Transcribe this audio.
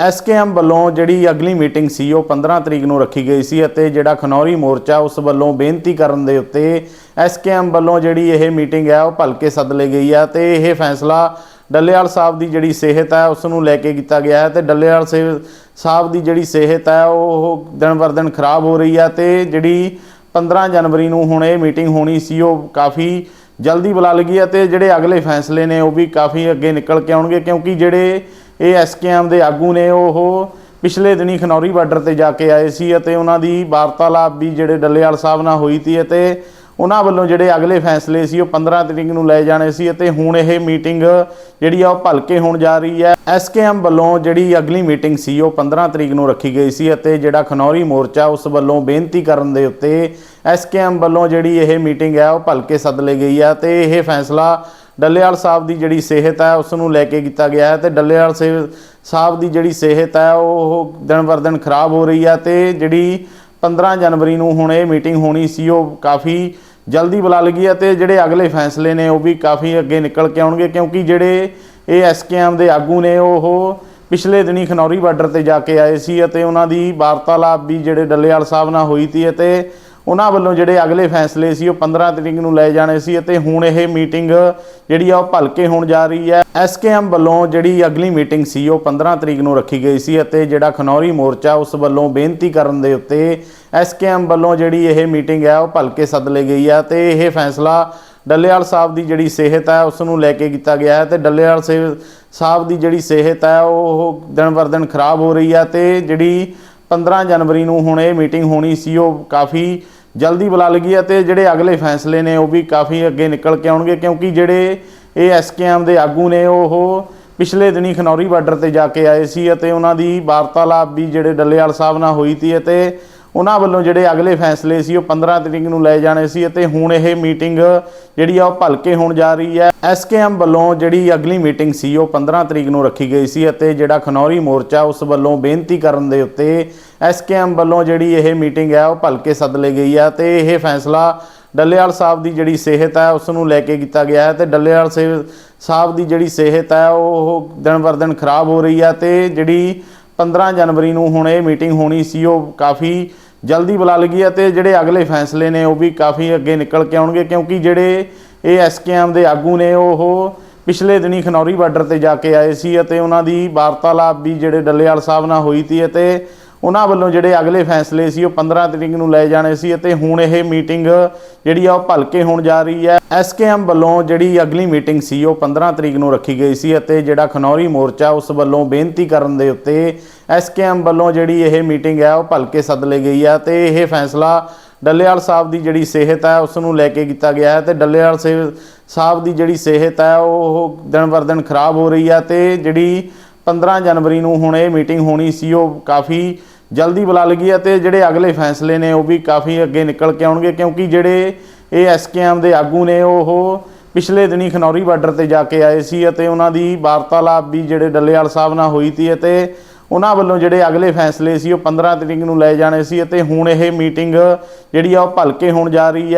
SKM ਵੱਲੋਂ ਜਿਹੜੀ ਅਗਲੀ ਮੀਟਿੰਗ ਸੀ, ਉਹ 15 ਤਰੀਕ ਨੂੰ ਰੱਖੀ ਗਈ ਸੀ ਅਤੇ ਜਿਹੜਾ ਖਨੌਰੀ ਮੋਰਚਾ, ਉਸ ਵੱਲੋਂ ਬੇਨਤੀ ਕਰਨ ਦੇ ਉੱਤੇ ਐਸਕੇਐਮ ਵੱਲੋਂ ਜਿਹੜੀ ਇਹ ਮੀਟਿੰਗ ਹੈ, ਉਹ ਭਲਕੇ ਸੱਦ ਲਈ ਗਈ ਹੈ ਤੇ ਇਹ ਫੈਸਲਾ ਡੱਲੇਵਾਲ ਸਾਹਿਬ ਦੀ ਜਿਹੜੀ ਸਿਹਤ ਹੈ, ਉਸ ਨੂੰ ਲੈ ਕੇ ਕੀਤਾ ਗਿਆ ਹੈ ਤੇ ਡੱਲੇਵਾਲ ਸੇ- ਸਾਹਿਬ ਦੀ ਜਿਹੜੀ ਸਿਹਤ ਹੈ, ਉਹ ਦਿਨ ਬਰ ਦਿਨ ਖਰਾਬ ਹੋ ਰਹੀ ਹੈ ਤੇ ਜਿਹੜੀ 15 ਜਨਵਰੀ ਨੂੰ ਹੁਣ ਇਹ ਮੀਟਿੰਗ ਹੋਣੀ ਸੀ, ਉਹ ਕਾਫੀ ਜਲਦੀ ਬੁਲਾ ਲਈ ਅਤੇ ਜਿਹੜੇ ਅਗਲੇ ਫੈਸਲੇ ਨੇ, ਉਹ ਵੀ ਕਾਫੀ ਅੱਗੇ ਨਿਕਲ ਕੇ ਆਉਣਗੇ ਕਿਉਂਕਿ ਜਿਹੜੇ ਇਹ ਐਸਕੇਐਮ ਦੇ ਆਗੂ ਨੇ ਉਹ ਪਿਛਲੇ ਦਿਨੀ ਖਨੌਰੀ ਬਾਰਡਰ ਤੇ ਜਾ ਕੇ ਆਏ ਸੀ ਅਤੇ ਉਹਨਾਂ ਦੀ ਵਾਰਤਾਲਾਪ ਵੀ ਜਿਹੜੇ ਡੱਲੇਵਾਲ ਸਾਹਿਬ ਨਾਲ ਹੋਈ ਸੀ ਅਤੇ ਉਹਨਾਂ ਵੱਲੋਂ ਜਿਹੜੇ ਅਗਲੇ ਫੈਸਲੇ ਸੀ ਉਹ 15 ਤਰੀਕ ਨੂੰ ਲਏ ਜਾਣੇ ਸੀ ਅਤੇ ਹੁਣ ਇਹ ਮੀਟਿੰਗ ਜਿਹੜੀ ਆ ਉਹ ਭਲਕੇ ਹੋਣ ਜਾ ਰਹੀ ਹੈ। ਐਸਕੇਐਮ ਵੱਲੋਂ ਜਿਹੜੀ ਅਗਲੀ ਮੀਟਿੰਗ ਸੀ ਉਹ 15 ਤਰੀਕ ਨੂੰ ਰੱਖੀ ਗਈ ਸੀ ਅਤੇ ਜਿਹੜਾ ਖਨੌਰੀ ਮੋਰਚਾ ਉਸ ਵੱਲੋਂ ਬੇਨਤੀ ਕਰਨ ਦੇ ਉੱਤੇ ਐਸਕੇਐਮ ਵੱਲੋਂ ਜਿਹੜੀ ਇਹ ਮੀਟਿੰਗ ਹੈ ਉਹ ਭਲਕੇ ਸੱਦ ਲਈ ਗਈ ਹੈ ਤੇ ਇਹ ਫੈਸਲਾ ਡੱਲੇਵਾਲ ਸਾਹਿਬ ਦੀ ਜਿਹੜੀ ਸਿਹਤ ਹੈ, ਉਸ ਨੂੰ ਲੈ ਕੇ ਕੀਤਾ ਗਿਆ ਹੈ ਤੇ ਡੱਲੇਵਾਲ ਸੇ- ਸਾਹਿਬ ਦੀ ਜਿਹੜੀ ਸਿਹਤ ਹੈ, ਉਹ ਦਿਨ ਬਰ ਦਿਨ ਖਰਾਬ ਹੋ ਰਹੀ ਹੈ ਤੇ ਜਿਹੜੀ 15 ਜਨਵਰੀ ਨੂੰ ਹੁਣ ਇਹ ਮੀਟਿੰਗ ਹੋਣੀ ਸੀ, ਉਹ ਕਾਫੀ ਜਲਦੀ ਬੁਲਾ ਲਈ ਹੈ ਤੇ ਜਿਹੜੇ ਅਗਲੇ ਫੈਸਲੇ ਨੇ, ਉਹ ਵੀ ਕਾਫੀ ਅੱਗੇ ਨਿਕਲ ਕੇ ਆਉਣਗੇ ਕਿਉਂਕਿ ਜਿਹੜੇ ਇਹ ਐਸਕੇਐਮ ਦੇ ਆਗੂ ਨੇ, ਉਹ ਪਿਛਲੇ ਦਿਨੀ ਖਨੌਰੀ ਬਾਰਡਰ ਤੇ ਜਾ ਕੇ ਆਏ ਸੀ ਅਤੇ ਉਹਨਾਂ ਦੀ ਵਾਰਤਾਲਾਪ ਵੀ ਜਿਹੜੇ ਡੱਲੇਵਾਲ ਸਾਹਿਬ ਨਾਲ ਹੋਈ ਸੀ ਅਤੇ ਉਹਨਾਂ ਵੱਲੋਂ ਜਿਹੜੇ ਅਗਲੇ ਫੈਸਲੇ ਸੀ, ਉਹ 15 ਤਰੀਕ ਨੂੰ ਲਏ ਜਾਣੇ ਸੀ ਅਤੇ ਹੁਣ ਇਹ ਮੀਟਿੰਗ ਜਿਹੜੀ ਆ, ਉਹ ਭਲਕੇ ਹੋਣ ਜਾ ਰਹੀ ਹੈ। ਐਸਕੇਐਮ ਵੱਲੋਂ ਜਿਹੜੀ ਅਗਲੀ ਮੀਟਿੰਗ ਸੀ, ਉਹ 15 ਤਰੀਕ ਨੂੰ ਰੱਖੀ ਗਈ ਸੀ ਅਤੇ ਜਿਹੜਾ ਖਨੌਰੀ ਮੋਰਚਾ, ਉਸ ਵੱਲੋਂ ਬੇਨਤੀ ਕਰਨ ਦੇ ਉੱਤੇ ਐਸਕੇਐਮ ਵੱਲੋਂ ਜਿਹੜੀ ਇਹ ਮੀਟਿੰਗ ਹੈ, ਉਹ ਭਲਕੇ ਸੱਦ ਲਈ ਗਈ ਹੈ ਤੇ ਇਹ ਫੈਸਲਾ ਡੱਲੇਵਾਲ ਸਾਹਿਬ ਦੀ ਜਿਹੜੀ ਸਿਹਤ ਹੈ, ਉਸ ਨੂੰ ਲੈ ਕੇ ਕੀਤਾ ਗਿਆ ਹੈ ਤੇ ਡੱਲੇਵਾਲ ਸੇ- ਸਾਹਿਬ ਦੀ ਜਿਹੜੀ ਸਿਹਤ ਹੈ, ਉਹ ਦਿਨ ਬਰ ਦਿਨ ਖਰਾਬ ਹੋ ਰਹੀ ਹੈ ਤੇ ਜਿਹੜੀ 15 ਜਨਵਰੀ ਨੂੰ ਹੁਣ ਇਹ ਮੀਟਿੰਗ ਹੋਣੀ ਸੀ, ਉਹ ਕਾਫੀ ਜਲਦੀ ਬੁਲਾ ਲਈ ਹੈ ਤੇ ਜਿਹੜੇ ਅਗਲੇ ਫੈਸਲੇ ਨੇ ਉਹ ਵੀ ਕਾਫੀ ਅੱਗੇ ਨਿਕਲ ਕੇ ਆਉਣਗੇ, ਕਿਉਂਕਿ ਜਿਹੜੇ ਇਹ ਐਸਕੇਐਮ ਦੇ ਆਗੂ ਨੇ ਉਹ ਪਿਛਲੇ ਦਿਨੀ ਖਨੌਰੀ ਬਾਰਡਰ ਤੇ ਜਾ ਕੇ ਆਏ ਸੀ ਅਤੇ ਉਹਨਾਂ ਦੀ ਵਾਰਤਾਲਾਪ ਵੀ ਜਿਹੜੇ ਡੱਲੇਵਾਲ ਸਾਹਿਬ ਨਾਲ ਹੋਈ ਸੀ ਅਤੇ ਉਹਨਾਂ ਵੱਲੋਂ ਜਿਹੜੇ ਅਗਲੇ ਫੈਸਲੇ ਸੀ, ਉਹ 15 ਤਰੀਕ ਨੂੰ ਲਏ ਜਾਣੇ ਸੀ ਅਤੇ ਹੁਣ ਇਹ ਮੀਟਿੰਗ ਜਿਹੜੀ ਆ, ਉਹ ਭਲਕੇ ਹੋਣ ਜਾ ਰਹੀ ਹੈ। ਐਸਕੇਐਮ ਵੱਲੋਂ ਜਿਹੜੀ ਅਗਲੀ ਮੀਟਿੰਗ ਸੀ, ਉਹ 15 ਤਰੀਕ ਨੂੰ ਰੱਖੀ ਗਈ ਸੀ ਅਤੇ ਜਿਹੜਾ ਖਨੌਰੀ ਮੋਰਚਾ, ਉਸ ਵੱਲੋਂ ਬੇਨਤੀ ਕਰਨ ਦੇ ਉੱਤੇ ਐਸਕੇਐਮ ਵੱਲੋਂ ਜਿਹੜੀ ਇਹ ਮੀਟਿੰਗ ਹੈ, ਉਹ ਭਲਕੇ ਸੱਦ ਲਈ ਗਈ ਹੈ ਤੇ ਇਹ ਫੈਸਲਾ ਡੱਲੇਵਾਲ ਸਾਹਿਬ ਦੀ ਜਿਹੜੀ ਸਿਹਤ ਹੈ, ਉਸ ਨੂੰ ਲੈ ਕੇ ਕੀਤਾ ਗਿਆ ਹੈ ਤੇ ਡੱਲੇਵਾਲ ਸੇ- ਸਾਹਿਬ ਦੀ ਜਿਹੜੀ ਸਿਹਤ ਹੈ, ਉਹ ਦਿਨ ਬਰ ਦਿਨ ਖਰਾਬ ਹੋ ਰਹੀ ਹੈ ਤੇ ਜਿਹੜੀ 15 ਜਨਵਰੀ ਨੂੰ ਹੁਣ ਇਹ ਮੀਟਿੰਗ ਹੋਣੀ ਸੀ, ਉਹ ਕਾਫੀ ਜਲਦੀ ਬੁਲਾ ਲਈ ਹੈ ਤੇ ਜਿਹੜੇ ਅਗਲੇ ਫੈਸਲੇ ਨੇ ਉਹ ਵੀ ਕਾਫੀ ਅੱਗੇ ਨਿਕਲ ਕੇ ਆਉਣਗੇ, ਕਿਉਂਕਿ ਜਿਹੜੇ ਇਹ ਐਸਕੇਐਮ ਦੇ ਆਗੂ ਨੇ ਉਹ ਪਿਛਲੇ ਦਿਨੀ ਖਨੌਰੀ ਬਾਰਡਰ ਤੇ ਜਾ ਕੇ ਆਏ ਸੀ ਅਤੇ ਉਹਨਾਂ ਦੀ ਵਾਰਤਾਲਾਪ ਵੀ ਜਿਹੜੇ ਡੱਲੇਵਾਲ ਸਾਹਿਬ ਨਾਲ ਹੋਈ ਸੀ ਅਤੇ ਉਹਨਾਂ ਵੱਲੋਂ ਜਿਹੜੇ ਅਗਲੇ ਫੈਸਲੇ ਸੀ, ਉਹ 15 ਤਰੀਕ ਨੂੰ ਲਏ ਜਾਣੇ ਸੀ ਅਤੇ ਹੁਣ ਇਹ ਮੀਟਿੰਗ ਜਿਹੜੀ ਆ, ਉਹ ਭਲਕੇ ਹੋਣ ਜਾ ਰਹੀ ਹੈ। ਐਸਕੇਐਮ ਵੱਲੋਂ ਜਿਹੜੀ ਅਗਲੀ ਮੀਟਿੰਗ ਸੀ, ਉਹ 15 ਤਰੀਕ ਨੂੰ ਰੱਖੀ ਗਈ ਸੀ ਅਤੇ ਜਿਹੜਾ ਖਨੌਰੀ ਮੋਰਚਾ, ਉਸ ਵੱਲੋਂ ਬੇਨਤੀ ਕਰਨ ਦੇ ਉੱਤੇ ਐਸਕੇਐਮ ਵੱਲੋਂ ਜਿਹੜੀ ਇਹ ਮੀਟਿੰਗ ਹੈ, ਉਹ ਭਲਕੇ ਸੱਦ ਲਈ ਗਈ ਹੈ ਤੇ ਇਹ ਫੈਸਲਾ ਡੱਲੇਵਾਲ ਸਾਹਿਬ ਦੀ ਜਿਹੜੀ ਸਿਹਤ ਹੈ, ਉਸ ਨੂੰ ਲੈ ਕੇ ਕੀਤਾ ਗਿਆ ਹੈ ਤੇ ਡੱਲੇਵਾਲ ਸੇ- ਸਾਹਿਬ ਦੀ ਜਿਹੜੀ ਸਿਹਤ ਹੈ, ਉਹ ਦਿਨ ਬਰ ਦਿਨ ਖਰਾਬ ਹੋ ਰਹੀ ਹੈ ਤੇ ਜਿਹੜੀ 15 ਜਨਵਰੀ ਨੂੰ ਹੁਣ ਇਹ ਮੀਟਿੰਗ ਹੋਣੀ ਸੀ, ਉਹ ਕਾਫੀ ਜਲਦੀ ਬੁਲਾ ਲਈ ਅਤੇ ਜਿਹੜੇ ਅਗਲੇ ਫੈਸਲੇ ਨੇ ਉਹ ਵੀ ਕਾਫੀ ਅੱਗੇ ਨਿਕਲ ਕੇ ਆਉਣਗੇ, ਕਿਉਂਕਿ ਜਿਹੜੇ ਇਹ ਐਸਕੇਐਮ ਦੇ ਆਗੂ ਨੇ ਉਹ ਪਿਛਲੇ ਦਿਨੀ ਖਨੌਰੀ ਬਾਰਡਰ ਤੇ ਜਾ ਕੇ ਆਏ ਸੀ ਅਤੇ ਉਹਨਾਂ ਦੀ ਵਾਰਤਾਲਾਪ ਵੀ ਜਿਹੜੇ ਡੱਲੇਵਾਲ ਸਾਹਿਬ ਨਾਲ ਹੋਈ ਸੀ ਅਤੇ ਉਹਨਾਂ ਵੱਲੋਂ ਜਿਹੜੇ ਅਗਲੇ ਫੈਸਲੇ ਸੀ ਉਹ 15 ਤਰੀਕ ਨੂੰ ਲਏ ਜਾਣੇ ਸੀ ਅਤੇ ਹੁਣ ਇਹ ਮੀਟਿੰਗ ਜਿਹੜੀ ਆ ਉਹ ਭਲਕੇ ਹੋਣ ਜਾ ਰਹੀ ਹੈ।